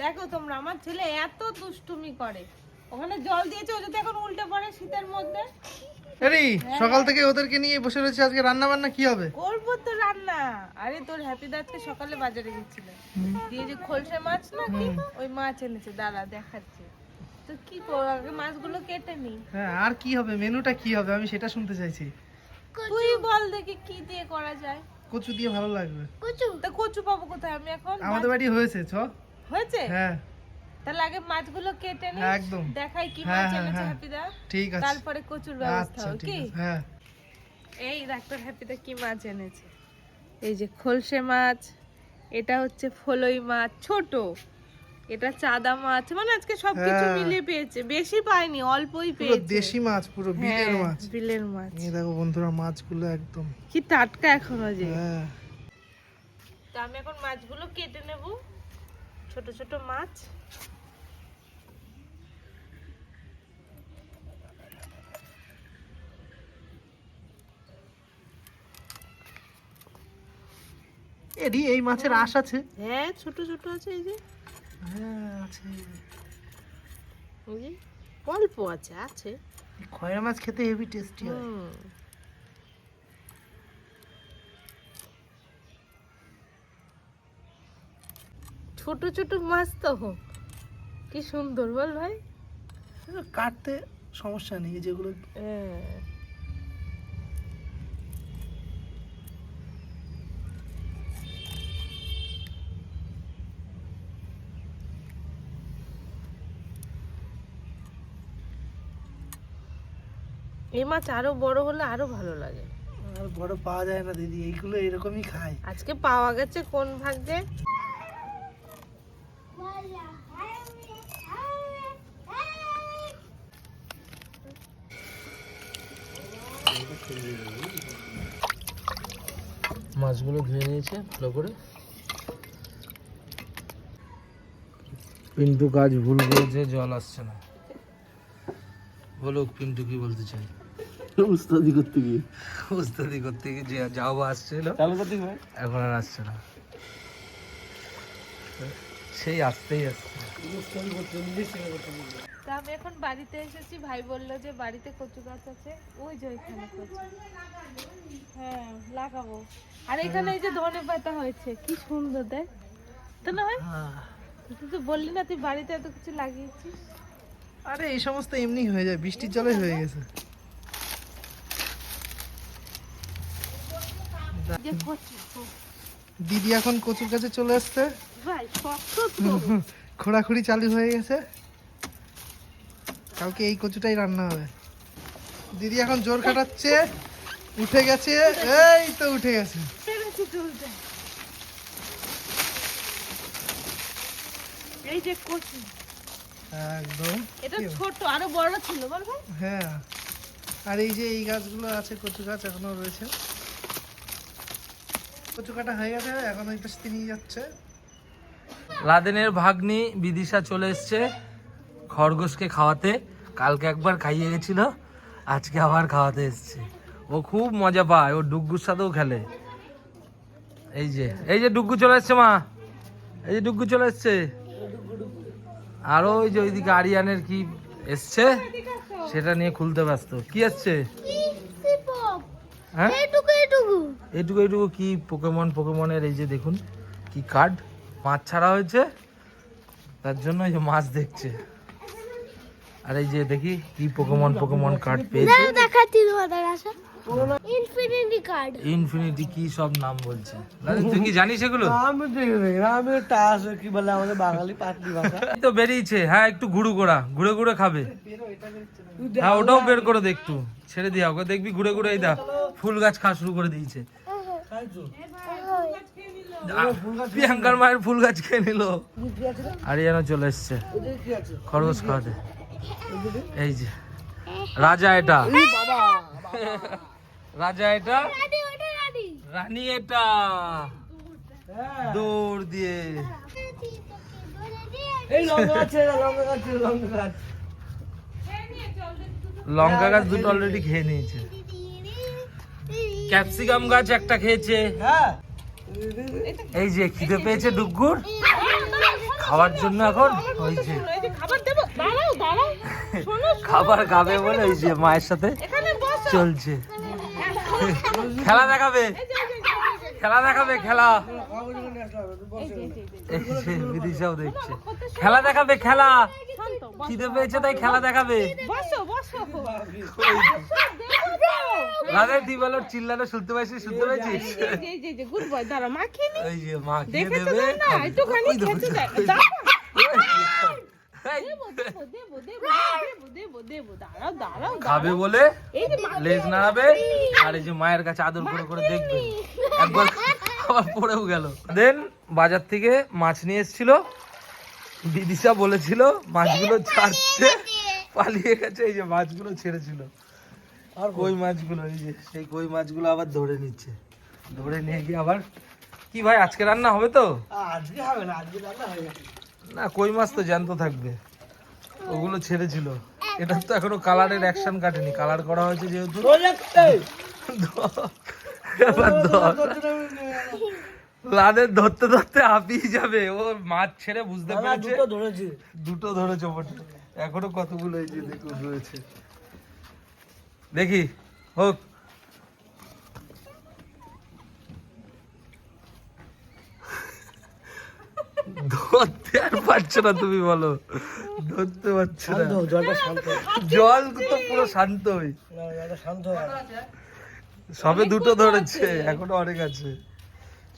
দেখো তোমরা আমার ছেলে এত দুষ্টুমি করে। ওখানে জল দিয়েছে ও যদি এখন উল্টে পড়ে শীতের মধ্যে। আরে সকাল থেকে ওদেরকে নিয়ে বসে রয়েছে আজকে রান্না বান্না কি হবে? করব তো রান্না। আরে তোর হ্যাপি দাদকে সকালে বাজারে গেছিল। দিয়ে যে খোলসে মাছ না কি? ওই মাছ এনেছে দাঁড়া দেখাচ্ছে। তো কি করব আগে মাছগুলো কেটে নি হ্যাঁ আর কি হবে? মেনুটা কি হবে? আমি সেটা শুনতে চাইছি। তুই বল দেখি কি দিয়ে করা যায়। কচু দিয়ে ভালো লাগবে। কচু? তা কচু পাবো কোথায়? আমি এখন আমাদের বাড়ি হয়েছে ছ। হয়েছে? হ্যাঁ। তাহলে আগে মাছগুলো কেটে নি হ্যাঁ, একদম। দেখাই কি হ্যাঁ, মাছ হ্যাঁ, এনেছে হ্যাপিদা হ্যাপি দা ঠিক আছে। তারপরে কচুর ব্যবস্থা আচ্ছা হবে কি হ্যাঁ। এই ডাক্তার হ্যাপিদা কি মাছ এনেছে? এই যে খলসে মাছ এটা হচ্ছে ফলই মাছ ছোট। এটা চাদা মাছ মানে আজকে সবকিছু হ্যাঁ। মিলিয়ে পেয়েছে। বেশি পাইনি অল্পই পুরো পেয়েছে। দেশি মাছ পুরো বিলের হ্যাঁ, মাছ। বিলের মাছ। এই দেখো বন্ধুরা মাছগুলো একদম। কি টাটকা এখনও যে। হ্যাঁ। তো আমি এখন মাছগুলো কেটে নেব। ছোট ছোট মাছ। এডি এই মাছের আশ আছে। হ্যাঁ ছোট ছোট আছে এই যে। হ্যাঁ আছে। অল্প আছে আছে। খয়রা মাছ খেতে হেভি টেস্টি হয়। ছোট ছোট মাছ তো কি সুন্দর বল ভাই। কাটতে সমস্যা নেই যেগুলো এই মাছ আরও বড় হলে আরও ভালো লাগে। আর বড় পাওয়া যায় না দিদি এইগুলো এরকমই খায়। আজকে পাওয়া গেছে কোন ভাগ্যে? মাছগুলো ধুয়ে নিয়েছে ভালো করে। পিন্টু কাজ ভুল করেছে। জল আসছে না। বলুক পিন্টু কি বলতে চাই উস্তাদি করতে গিয়ে। উস্তাদি করতে গিয়ে যে যাও বা আসছিল এখন আর আসছে না। সেই আসতেই আসছে। আমি এখন বাড়িতে এসেছি ভাই বলল যে বাড়িতে কচু গাছ আছে ওই যে ওইখানে কচু। হ্যাঁ লাগাবো। আর এখানে এই যে ধনে পাতা হয়েছে কি সুন্দর দেখ। তো না ভাই তুই তো বললি না তুই বাড়িতে এত কিছু লাগিয়েছিস। আরে এই সমস্ত এমনি হয়ে যায় বৃষ্টির জলে হয়ে গেছে যে কচু দিদি এখন কচুর কাছে চলে আসছে। খোঁড়াখুড়ি চালু হয়ে গেছে। কালকে এই কচুটাই রান্না হবে। দিদি এখন জোর খাটাচ্ছে উঠে গেছে। এই তো উঠে গেছে। এই যে কচু। একদম। এটা ছোট আরও বড় ছিল বল হ্যাঁ। আর এই যে এই গাছগুলো আছে কচু গাছ এখনও রয়েছে। কচু কাটা হয়ে গেছে এখন ওই পাশে নিয়ে যাচ্ছে। লাদেনের ভাগ্নি বিদিশা চলে এসছে খরগোশকে খাওয়াতে। কালকে একবার খাইয়ে গেছিল আজকে আবার খাওয়াতে এসছে। ও খুব মজা পায় ও ডুগ্গুর সাথেও খেলে। এই যে এই যে ডুগ্গু চলে এসছে মা। এই যে ডুগ্গু চলে এসছে। আরও ওই যে ওইদিকে আরিয়ানের কি এসছে সেটা নিয়ে খুলতে ব্যস্ত। কি এসছে? হ্যাঁ? এইটুকু এটুকু কি পোকেমন পোকেমনের এই যে দেখুন কি কার্ড মাছ ছাড়া হয়েছে তার জন্য এই যে মাছ দেখছে। আর এই যে দেখি কি পোকেমন পোকেমন কার্ড পেয়েছে। দেখাচ্ছি তোমাদের ইনফিনিটি কার্ড। ইনফিনিটি কি সব নাম বলছে? তুই কি জানিস এগুলো? আমি আমি টাস কি বলে আমাদের বাঙালি পাতলি ভাষা। তো বেরিয়েছে। হ্যাঁ একটু ঘুরু গোড়া ঘুরে ঘুরে খাবে। হ্যাঁ ওটাও বের করে দে একটু ছেড়ে দিয়া ওকে দেখবি ঘুরে ঘুরে এই দা ফুল গাছ খাওয়া শুরু করে দিয়েছে। প্রিয়াঙ্কার মায়ের ফুল গাছ খেয়ে নিল। আরিয়ানা চলে এসছে খরগোশ খাওয়াতে। এই যে রাজা এটা। রাজা এটা? রানী এটা। দৌড় দিয়ে। লঙ্কা গাছ দুটো অলরেডি খেয়ে নিয়েছে। ক্যাপসিকাম গাছ একটা খেয়েছে। হ্যাঁ। এই যে খিদে পেয়েছে ডুগ্গুর? খাওয়ার জন্য এখন ওই যে। খাবার খাবে বলে ওই যে মায়ের সাথে চলছে। খেলা দেখাবে। খেলা দেখাবে খেলা। বিদিশাও দেখছে। খেলা দেখাবে খেলা। খিদে পেয়েছে তাই খেলা দেখাবে। রাধে তুই বলো চিল্লানো শুনতে পাইছিস শুনতে পাইছিস? দেবে। খাবে। বলে এই যে মা লেজ নাড়াবে আর এই যে মায়ের কাছে আদর করে করে দেখবে। একবার আবার পড়েও গেল। দেন বাজার থেকে মাছ নিয়ে এসেছিল। বিদিশা বলেছিল মাছগুলো ছাড়তে পালিয়ে গেছে এই যে মাছগুলো ছেড়েছিল। আর কই মাছগুলো? এই যে সেই কই মাছগুলো আবার ধরে নিচ্ছে। ধরে নিয়ে গিয়ে আবার কি ভাই আজকে রান্না হবে তো? আজকে হবে না আজকে রান্না হয়ে গেছে। না কই মাছ তো জ্যান্ত থাকবে। ওগুলো ছেড়েছিল। এটা তো এখনও কালারের অ্যাকশন কাটেনি। কালার করা হয়েছে যেহেতু। লাদের ধরতে ধরতে হাঁপিয়ে যাবে। ও মাছ ছেড়ে বুঝতে পেরেছে। ধরেছি। দুটো ধরেছে বটে। এখনও কতগুলো এই যে দেখুন রয়েছে। দেখি হোক। ধরতে আর পারছ না তুমি বলো। ধরতে পারছ না। জলটা শান্ত জল তো পুরো শান্তই জলটা শান্ত সবে দুটো ধরেছে এখনও অনেক আছে।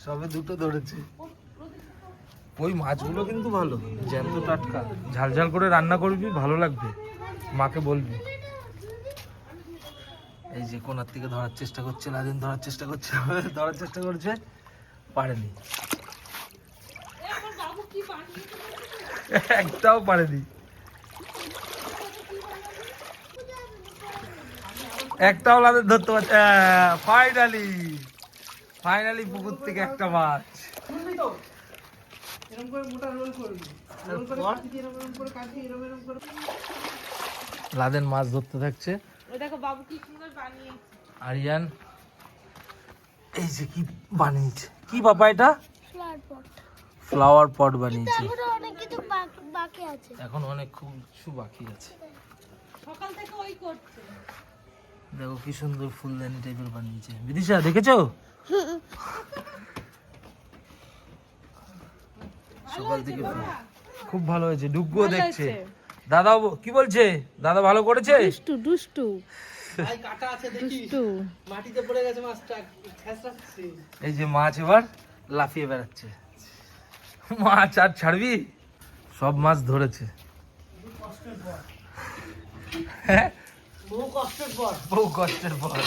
সবে দুটো ধরেছে। ওই মাছগুলো কিন্তু ভালো জ্যান্ত টাটকা। ঝাল ঝাল করে রান্না করবি ভালো লাগবে। মাকে বলবি। এই যে কোনার থেকে ধরার চেষ্টা করছে লাদিন ধরার চেষ্টা করছে ধরার চেষ্টা করছে পারেনি। একটাও পারেনি। একটাও লাদের ধরতে পারছে ফাইনালি ফাইনালি পুকুর থেকে একটা মাছ। লাদেন মাছ ধরতে থাকছে। আরিয়ান, এই যে কি বানিয়েছে? কি বাবা এটা? ফ্লাওয়ার পট বানিয়েছে। এখনও অনেক কিছু বাকি বাকি আছে। এখন অনেক খুব কিছু বাকি আছে। সকাল থেকে ওই করছে। দেখো কি সুন্দর ফুলদানি টাইপের বানিয়েছে। বিদিশা দেখেছ? সকাল থেকে খুব ভালো হয়েছে ডুগুও দেখছে। দাদা কি বলছে? দাদা ভালো করেছে? দুষ্টু দুষ্টু। ভাই কাটা আছে দেখি। দুষ্টু। মাটিতে পড়ে গেছে মাছটা এই যে মাছ এবার লাফিয়ে বেড়াচ্ছে। মাছ আর ছাড়বি? সব মাছ ধরেছে। হ্যাঁ? বহু কষ্টের পর। বহু কষ্টের পর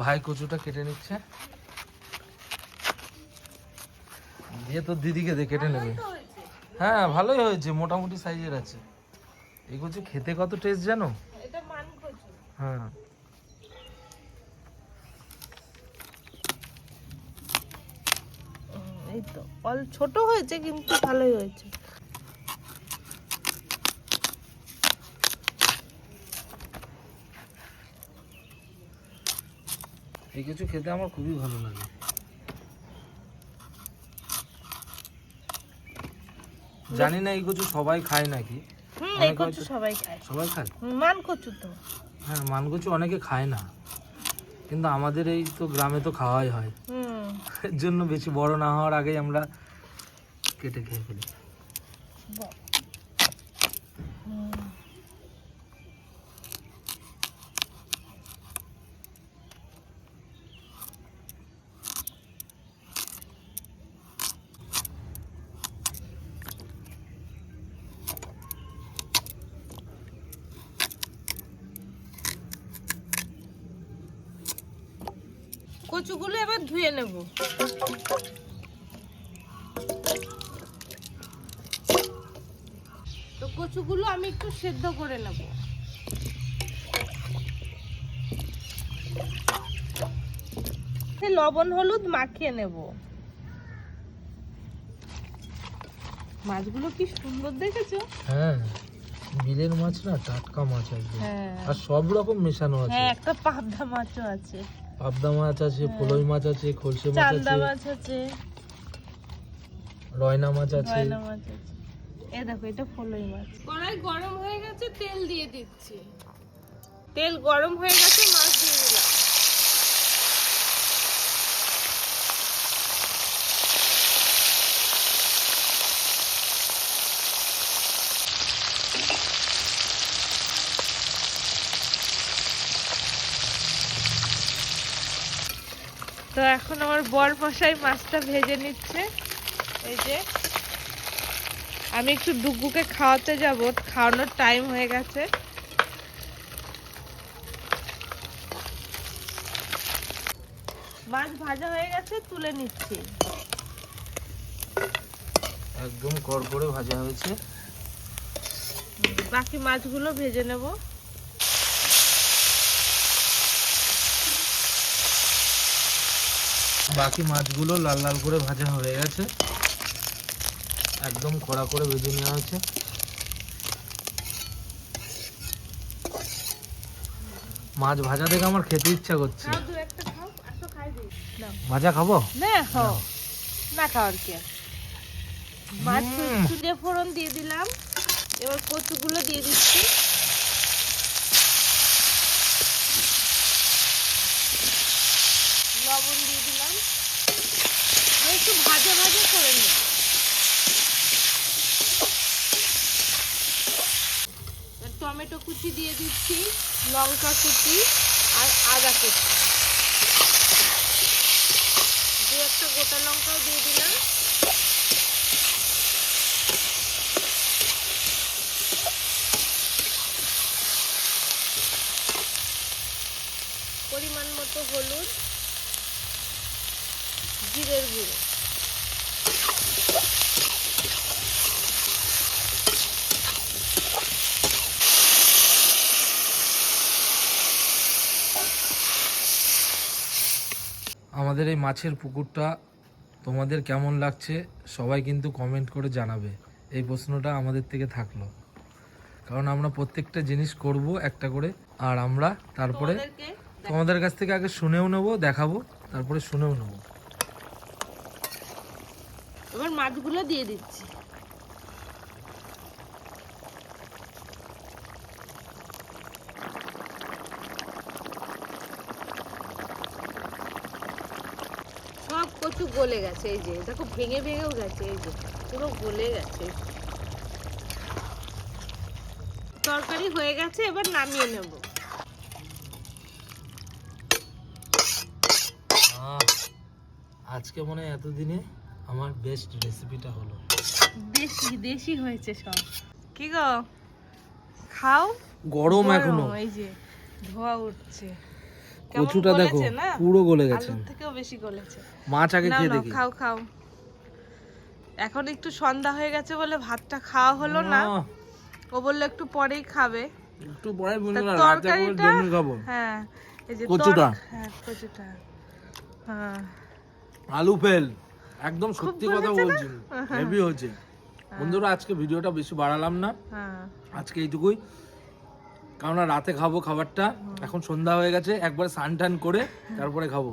ভাই কচুটা কেটে নিচ্ছে। দিয়ে তোর দিদিকে দিয়ে কেটে নেবে। হ্যাঁ ভালোই হয়েছে মোটামুটি সাইজের আছে। এই কচু খেতে কত টেস্ট জানো? হ্যাঁ। এই তো। অল ছোট হয়েছে কিন্তু ভালোই হয়েছে। এই কচু খেতে আমার খুবই ভালো লাগে। জানি না এই কচু সবাই খায় নাকি? হুম এই কচু সবাই খায়। সবাই খায়? মান কচু তো। হ্যাঁ মানকচু অনেকে খায় না। কিন্তু আমাদের এই তো গ্রামে তো খাওয়াই হয়। জন্য বেশি বড় না হওয়ার আগেই আমরা কেটে খেয়ে ফেলি। কচুগুলো এবার ধুয়ে নেব। তো কচুগুলো আমি একটু সেদ্ধ করে নেব। লবণ হলুদ মাখিয়ে নেব। মাছগুলো কি সুন্দর দেখেছ? হ্যাঁ বিলের মাছ না টাটকা মাছ একদম। হ্যাঁ। আর সব রকম মেশানো আছে। হ্যাঁ একটা পাবদা মাছও আছে। পাবদা মাছ আছে ফুলই মাছ আছে খলসে মাছ চান্দা আছে মাছ আছে। রয়না মাছ আছে। রয়না মাছ আছে। এ দেখো এটা ফুলই মাছ। কড়াই গরম হয়ে গেছে তেল দিয়ে দিচ্ছি। তেল গরম হয়ে গেছে মাছ দিয়ে দিলাম তো এখন আমার বর মশাই মাছটা ভেজে নিচ্ছে। এই যে আমি একটু ডুগুকে খাওয়াতে যাব খাওয়ানোর টাইম হয়ে গেছে। মাছ ভাজা হয়ে গেছে তুলে নিচ্ছি। একদম কড়কড়ে ভাজা হয়েছে। বাকি মাছগুলো ভেজে নেব। বাকি মাছগুলো লাল লাল করে ভাজা হয়ে গেছে। একদম কড়া করে ভেজে নেওয়া হয়েছে। মাছ ভাজা দেখে আমার খেতে ইচ্ছা করছে। ভাজা খাব? না খাও না খাওয়ার কি। মাছ। চুলে ফোড়ন দিয়ে দিলাম। এবার কচুগুলো দিয়ে দিচ্ছি লবণ দিয়ে দিলাম আর একটু ভাজা ভাজা করে নিই এবার টমেটো কুচি দিয়ে দিচ্ছি, লঙ্কা কুচি আর আদা কুচি। দু একটা গোটা লঙ্কাও দিয়ে দিলাম। পরিমাণ মতো হলুদ, জিরের গুঁড়ো। আমাদের এই মাছের পুকুরটা তোমাদের কেমন লাগছে সবাই কিন্তু কমেন্ট করে জানাবে। এই প্রশ্নটা আমাদের থেকে থাকল। কারণ আমরা প্রত্যেকটা জিনিস করব একটা করে আর আমরা তারপরে তোমাদের কাছ থেকে আগে শুনেও নেব দেখাবো তারপরে শুনেও নেব। এবার মাছগুলো দিয়ে দিচ্ছি সব কচু গলে গেছে এই যে দেখো ভেঙে ভেঙেও গেছে এই যে পুরো গলে গেছে। তরকারি হয়ে গেছে এবার নামিয়ে নেব। আজকে মনে হয় এতদিনে আমার বেস্ট রেসিপিটা হলো। দেশি দেশি হয়েছে সব। কি গো? খাও? গরম এখনও। এই যে ধোয়া উঠছে। কচুটা দেখো পুরো গলে গেছে। থেকেও বেশি গলেছে। মাছ আগে খেয়ে দেখি। খাও খাও। এখন একটু সন্ধ্যা হয়ে গেছে বলে ভাতটা খাওয়া হলো না। ও বলল একটু পরেই খাবে। একটু পরে তরকারিটা খাব। হ্যাঁ এই যে কচুটা? হ্যাঁ কচুটা। হ্যাঁ। আলু ফেল। একদম সত্যি কথা বলেছে। হেভি হয়েছে। বন্ধুরা আজকে ভিডিওটা বেশি বাড়ালাম না। হ্যাঁ। আজকে এইটুকুই। কারণ রাতে খাব খাবারটা এখন সন্ধ্যা হয়ে গেছে একবার স্নান টান করে তারপরে খাব।